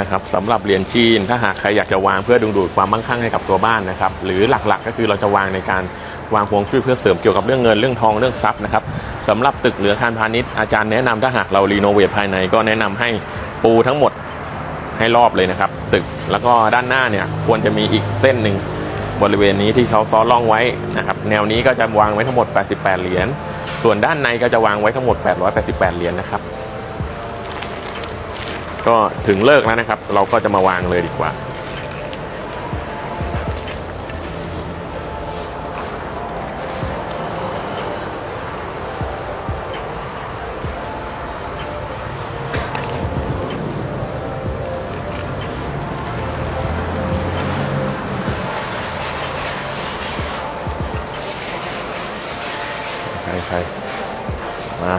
นะครับสำหรับเหรียญจีนถ้าหากใครอยากจะวางเพื่อดึงดูดความมั่งคั่งให้กับตัวบ้านนะครับหรือหลักๆ ก็คือเราจะวางในการวางพวงจุ้ยเพื่อเสริมเกี่ยวกับเรื่องเงินเรื่องทองเรื่องทรัพย์นะครับสำหรับตึกหรืออาคารพาณิชย์อาจารย์แนะนำถ้าหากเรารีโนเวทภายในก็แนะนำให้ปูทั้งหมดให้รอบเลยนะครับ ตึกแล้วก็ด้านหน้าเนี่ยควรจะมีอีกเส้นหนึ่งบริเวณนี้ที่เขาซ้อนร่องไว้นะครับแนวนี้ก็จะวางไว้ทั้งหมด 88 เหรียญส่วนด้านในก็จะวางไว้ทั้งหมด 888 เหรียญนะครับ ก็ถึงเลิกแล้วนะครับ เราก็จะมาวางเลยดีกว่าใครใครมา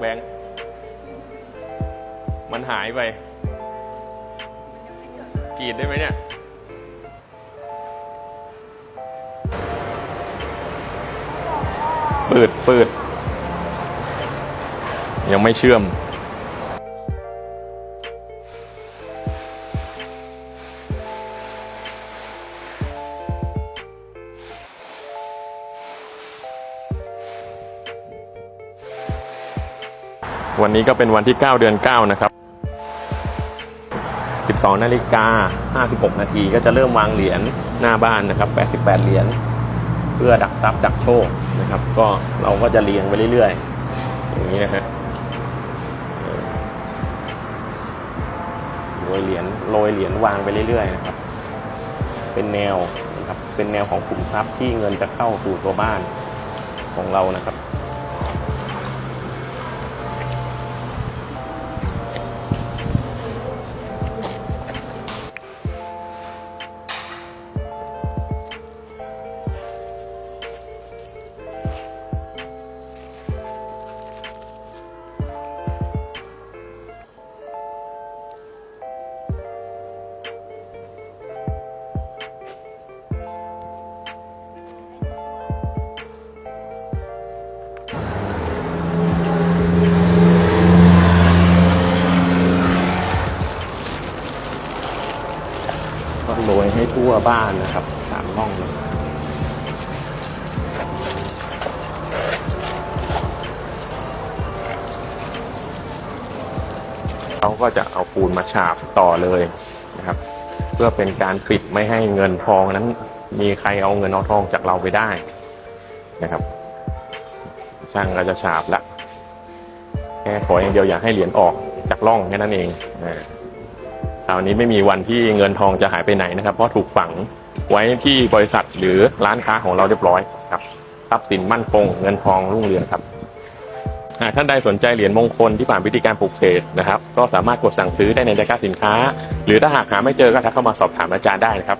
แบงค์มันหายไปกรีดได้ไหมเนี่ยปืดปืดยังไม่เชื่อม วันนี้ก็เป็นวันที่ 9 เดือน 9 นะครับ 12 นาฬิกา 56 นาทีก็จะเริ่มวางเหรียญหน้าบ้านนะครับ 88 เหรียญเพื่อดักทรัพย์ดักโชคนะครับ ก็เราก็จะเรียงไปเรื่อยๆ อย่างนี้นะฮะโรยเหรียญโรยเหรียญวางไปเรื่อยๆนะครับ เป็นแนวนะครับ เป็นแนวของกลุ่มทรัพย์ที่เงินจะเข้าสู่ตัวบ้านของเรานะครับ ก็โรยให้ทั่วบ้านนะครับสามห้องเลยเขาก็จะเอาปูนมาฉาบต่อเลยนะครับ เพื่อเป็นการปิดไม่ให้เงินทองนั้น มีใครเอาเงินเอาทองจากเราไปได้นะครับ ช่างก็จะฉาบละแค่ขออย่างเดียวอย่าให้เหรียญออกจากร่องแค่นั้นเองอ่า คราวนี้ไม่มีวันที่เงินทองจะหายไปไหนนะครับ เพราะถูกฝังไว้ที่บริษัทหรือร้านค้าของเราเรียบร้อยครับทรัพย์สินมั่นคง เงินทองรุ่งเรืองครับหากท่านใดสนใจเหรียญมงคลที่ผ่านวิธีการปลูกเสกนะครับ ก็สามารถกดสั่งซื้อได้ในรายกร้าสินค้า หรือถ้าหากหาไม่เจอก็ทักเข้ามาสอบถามอาจารย์ได้นะครับ